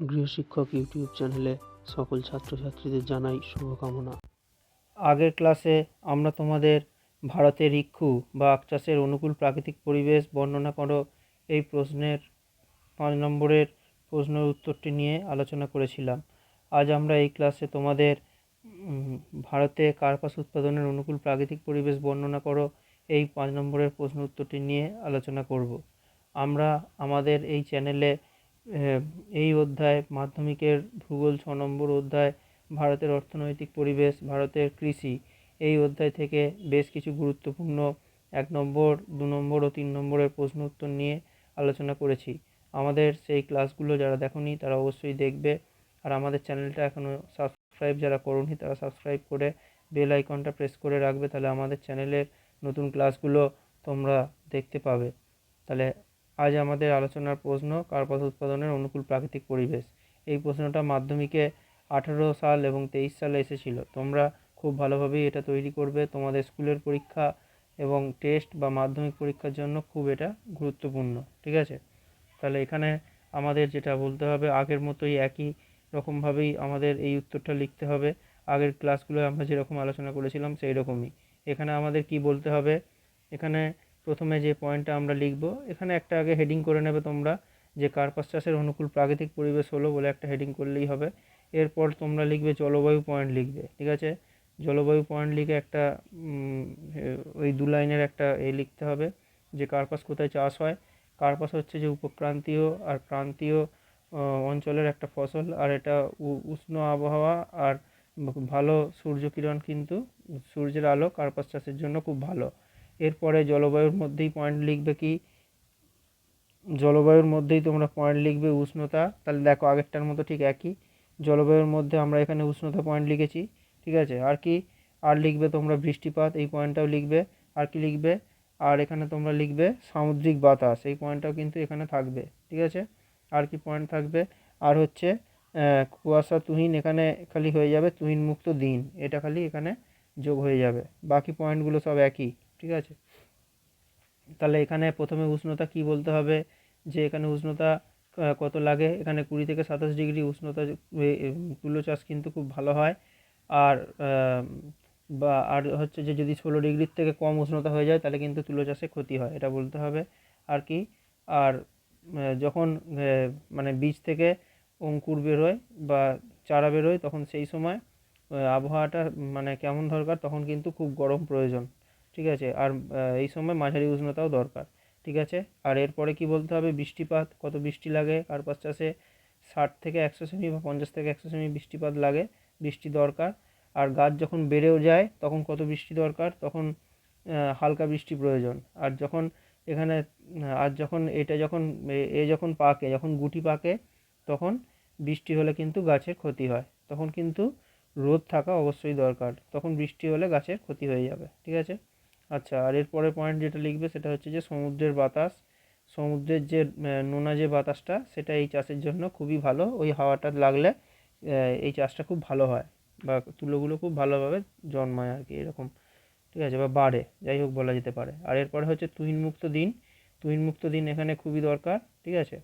গৃহশিক্ষক YouTube চ্যানেলে সকল ছাত্রছাত্রীদের জানাই শুভকামনা। আগের ক্লাসে আমরা তোমাদের ভারতের ইক্ষু বা আখ চাষের অনুকূল প্রাকৃতিক পরিবেশ বর্ণনা করো। এই প্রশ্নের পাঁচ নম্বরের প্রশ্নের উত্তরটি নিয়ে আলোচনা করেছিলাম। আজ আমরা এই ক্লাসে তোমাদের ভারতে কার্পাস উৎপাদনের অনুকূল প্রাকৃতিক পরিবেশ বর্ণনা করো। এই পাঁচ নম্বরের প্রশ্ন উত্তরটি নিয়ে আলোচনা করব। আমরা আমাদের এই চ্যানেলে এই অধ্যায় মাধ্যমিকের ভূগোল ছ নম্বর অধ্যায়, ভারতের অর্থনৈতিক পরিবেশ, ভারতের কৃষি, এই অধ্যায় থেকে বেশ কিছু গুরুত্বপূর্ণ এক নম্বর, দু নম্বর ও তিন নম্বরের প্রশ্ন উত্তর নিয়ে আলোচনা করেছি। আমাদের সেই ক্লাসগুলো যারা দেখোনি, তারা অবশ্যই দেখবে। আর আমাদের চ্যানেলটা এখনও সাবস্ক্রাইব যারা করোনি, তারা সাবস্ক্রাইব করে বেল আইকনটা প্রেস করে রাখবে। তাহলে আমাদের চ্যানেলের নতুন ক্লাসগুলো তোমরা দেখতে পাবে। তাহলে আজ আমাদের আলোচনার প্রশ্ন, কার্পাস উৎপাদনের অনুকূল প্রাকৃতিক পরিবেশ। এই প্রশ্নটা মাধ্যমিকে আঠেরো সাল এবং তেইশ সালে এসেছিল। তোমরা খুব ভালোভাবেই এটা তৈরি করবে। তোমাদের স্কুলের পরীক্ষা এবং টেস্ট বা মাধ্যমিক পরীক্ষার জন্য খুব এটা গুরুত্বপূর্ণ, ঠিক আছে? তাহলে এখানে আমাদের যেটা বলতে হবে, আগের মতোই একই রকমভাবেই আমাদের এই উত্তরটা লিখতে হবে। আগের ক্লাসগুলো আমরা যেরকম আলোচনা করেছিলাম সেই রকমই এখানে আমাদের কি বলতে হবে? এখানে প্রথমে যে পয়েন্টটা আমরা লিখব এখানে একটা আগে হেডিং করে নেবে তোমরা যে কার্পাস চাষের অনুকূল প্রাকৃতিক পরিবেশ হলো বলে একটা হেডিং করলেই হবে। এরপর তোমরা লিখবে জলবায়ু পয়েন্ট লিখবে ঠিক আছে? জলবায়ু পয়েন্ট লিখে একটা ওই দু লাইনের একটা এ লিখতে হবে যে কার্পাস কোথায় চাষ হয়। কার্পাস হচ্ছে যে উপক্রান্তীয় আর ক্রান্তীয় আহ, অঞ্চলের একটা ফসল আর এটা উষ্ণ আবহাওয়া আর ভালো সূর্যকিরণ কিন্তু সূর্যের আলো কার্পাস চাষের জন্য খুব ভালো। এরপরে জলবায়ুর মধ্যেই পয়েন্ট লিখবে কি? জলবায়ুর মধ্যেই তোমরা পয়েন্ট লিখবে উষ্ণতা। তাহলে দেখো আগেরটার মতো ঠিক একই। জলবায়ুর মধ্যে আমরা এখানে উষ্ণতা পয়েন্ট লিখেছি, ঠিক আছে? আর কি? আর লিখবে তোমরা বৃষ্টিপাত, এই পয়েন্টটাও লিখবে। আর কি লিখবে? আর এখানে তোমরা লিখবে সামুদ্রিক বাতাস, এই পয়েন্টটাও কিন্তু এখানে থাকবে, ঠিক আছে? আর কি পয়েন্ট থাকবে? আর হচ্ছে কুয়াশা, তুহিন এখানে খালি হয়ে যাবে তুহিন মুক্ত দিন। এটা খালি এখানে যোগ হয়ে যাবে। বাকি পয়েন্টগুলো সব একই। ঠিক আছে? তাহলে এখানে প্রথমে উষ্ণতা কি বলতে হবে? যে এখানে উষ্ণতা কত লাগে? এখানে কুড়ি থেকে সাতাশ ডিগ্রি উষ্ণতা তুলো চাষ কিন্তু খুব ভালো হয়। আর বা, আর হচ্ছে যে যদি ষোলো ডিগ্রির থেকে কম উষ্ণতা হয়ে যায়, তাহলে কিন্তু তুলো চাষে ক্ষতি হয়, এটা বলতে হবে। আর কি? আর যখন মানে বীজ থেকে অঙ্কুর বেরোয় বা চারা বেরোয় তখন সেই সময় আবহাওয়াটা মানে কেমন দরকার, তখন কিন্তু খুব গরম প্রয়োজন। ঠিক আছে? আর এই সময় মাঝারি উষ্ণতাও দরকার, ঠিক আছে? আর এরপরে কি বলতে হবে? বৃষ্টিপাত, কত বৃষ্টি লাগে? কার্পাস চাষে ষাট থেকে একশো সেমি বা পঞ্চাশ থেকে একশো সেমি বৃষ্টিপাত লাগে, বৃষ্টি দরকার। আর গাছ যখন বেড়েও যায়, তখন কত বৃষ্টি দরকার? তখন হালকা বৃষ্টি প্রয়োজন। আর যখন এখানে, আর যখন এটা যখন, এ- যখন পাকে, যখন গুটি পাকে, তখন বৃষ্টি হলে কিন্তু গাছের ক্ষতি হয়। তখন কিন্তু রোদ থাকা অবশ্যই দরকার। তখন বৃষ্টি হলে গাছের ক্ষতি হয়ে যাবে, ঠিক আছে? আচ্ছা আর এর পরের পয়েন্ট যেটা লিখবে সেটা হচ্ছে যে সমুদ্রের বাতাস, সমুদ্রের যে নোনা যে বাতাসটা, সেটা এই চাষের জন্য খুবই ভালো। ওই হাওয়াটা লাগলে এই চাষটা খুব ভালো হয় বা তুলোগুলো খুব ভালোভাবে জন্মায় আর কি এরকম, ঠিক আছে, বা বাড়ে, যাই হোক বলা যেতে পারে। আর এরপরে হচ্ছে তুহিনমুক্ত দিন। তুহিনমুক্ত দিন এখানে খুবই দরকার, ঠিক আছে?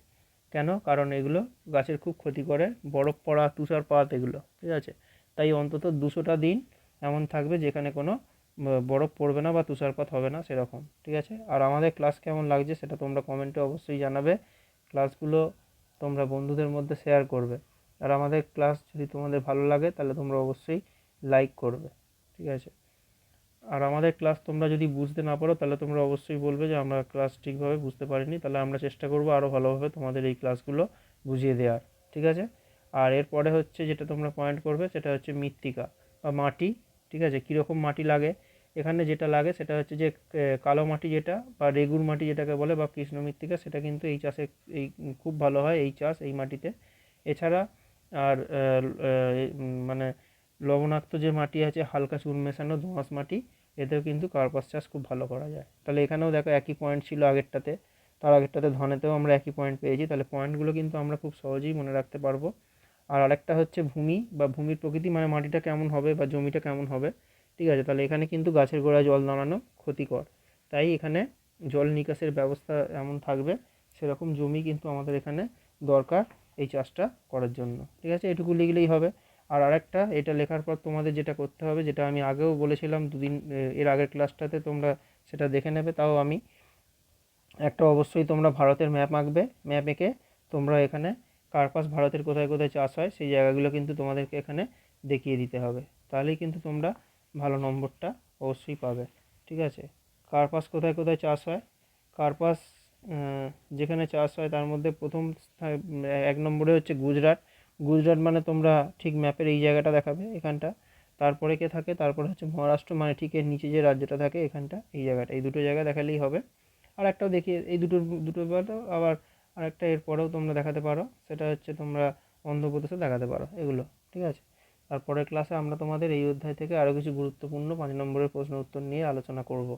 কেন? কারণ এগুলো গাছের খুব ক্ষতি করে, বরফ পড়া, তুষারপাত এগুলো, ঠিক আছে? তাই অন্তত দুশোটা দিন এমন থাকবে যেখানে কোনো বরফ পড়বে না বা তুষারপাত হবে না, সেরকম, ঠিক আছে? আর আমাদের ক্লাস কেমন লাগছে সেটা তোমরা কমেন্টে অবশ্যই জানাবে। ক্লাসগুলো তোমরা বন্ধুদের মধ্যে শেয়ার করবে। আর আমাদের ক্লাস যদি তোমাদের ভালো লাগে, তাহলে তোমরা অবশ্যই লাইক করবে, ঠিক আছে? আর আমাদের ক্লাস তোমরা যদি বুঝতে না পারো, তাহলে তোমরা অবশ্যই বলবে যে আমরা ক্লাস ঠিকভাবে বুঝতে পারিনি, তাহলে আমরা চেষ্টা করব আরও ভালোভাবে তোমাদের এই ক্লাসগুলো বুঝিয়ে দেওয়ার, ঠিক আছে? আর এরপরে হচ্ছে যেটা তোমরা পয়েন্ট করবে, সেটা হচ্ছে মৃত্তিকা বা মাটি। ঠিক আছে? কীরকম মাটি লাগে? এখানে যেটা লাগে সেটা হচ্ছে যে কালো মাটি যেটা বা রেগুর মাটি যেটাকে বলে বা কৃষ্ণ মৃত্তিকা সেটা কিন্তু এই চাষে এই খুব ভালো হয় এই চাষ এই মাটিতে। এছাড়া আর মানে লবণাক্ত যে মাটি আছে, হালকা চুন মেশানো দোঁয়াশ মাটি, এতেও কিন্তু কার্পাস চাষ খুব ভালো করা যায়। তাহলে এখানেও দেখো একই পয়েন্ট ছিল আগেরটাতে। তার আগেরটাতে ধনেতেও আমরা একই পয়েন্ট পেয়েছি। তাহলে পয়েন্টগুলো কিন্তু আমরা খুব সহজেই মনে রাখতে পারব। আর আরেকটা হচ্ছে ভূমি, বা ভূমির প্রকৃতি মানে মাটিটা কেমন হবে বা জমিটা কেমন হবে, ঠিক আছে? তাহলে এখানে কিন্তু গাছের গোড়ায় জল দাঁড়ানো ক্ষতিকর। তাই এখানে জল নিকাশের ব্যবস্থা এমন থাকবে, সেরকম জমি কিন্তু আমাদের এখানে দরকার এই চাষটা করার জন্য। ঠিক আছে? এটুকু লিখলেই হবে। আর আরেকটা, এটা লেখার পর তোমাদের যেটা করতে হবে, যেটা আমি আগেও বলেছিলাম দুদিন এর আগের ক্লাসটাতে তোমরা সেটা দেখে নেবে, তাও আমি। একটা অবশ্যই তোমরা ভারতের ম্যাপ আঁকবে, ম্যাপ এঁকে তোমরা এখানে কার্পাস ভারতের কোথায় কোথায় চাষ হয়, সেই জায়গাগুলো কিন্তু তোমাদেরকে এখানে দেখিয়ে দিতে হবে। তাহলেই কিন্তু তোমরা ভালো নম্বরটা অবশ্যই পাবে, ঠিক আছে? কার্পাস কোথায় কোথায় চাষ হয়? কার্পাস যেখানে চাষ হয় তার মধ্যে প্রথম এক নম্বরে হচ্ছে গুজরাট। গুজরাট মানে তোমরা ঠিক ম্যাপের এই জায়গাটা দেখাবে এখানটা। তারপরে কে থাকে? তারপরে হচ্ছে মহারাষ্ট্র মানে ঠিক এর নিচে যে রাজ্যটা থাকে এখানটা, এই জায়গাটা। এই দুটো জায়গা দেখালেই হবে। আর একটাও দেখিয়ে, এই দুটো দুটো বাদও আবার আরেকটা এরপরেও তোমরা দেখাতে পারো। সেটা হচ্ছে তোমরা অন্ধ্রপ্রদেশে দেখাতে পারো এগুলো, ঠিক আছে? তারপরের ক্লাসে আমরা তোমাদের এই অধ্যায় থেকে আরও কিছু গুরুত্বপূর্ণ পাঁচ নম্বরের প্রশ্ন উত্তর নিয়ে আলোচনা করব।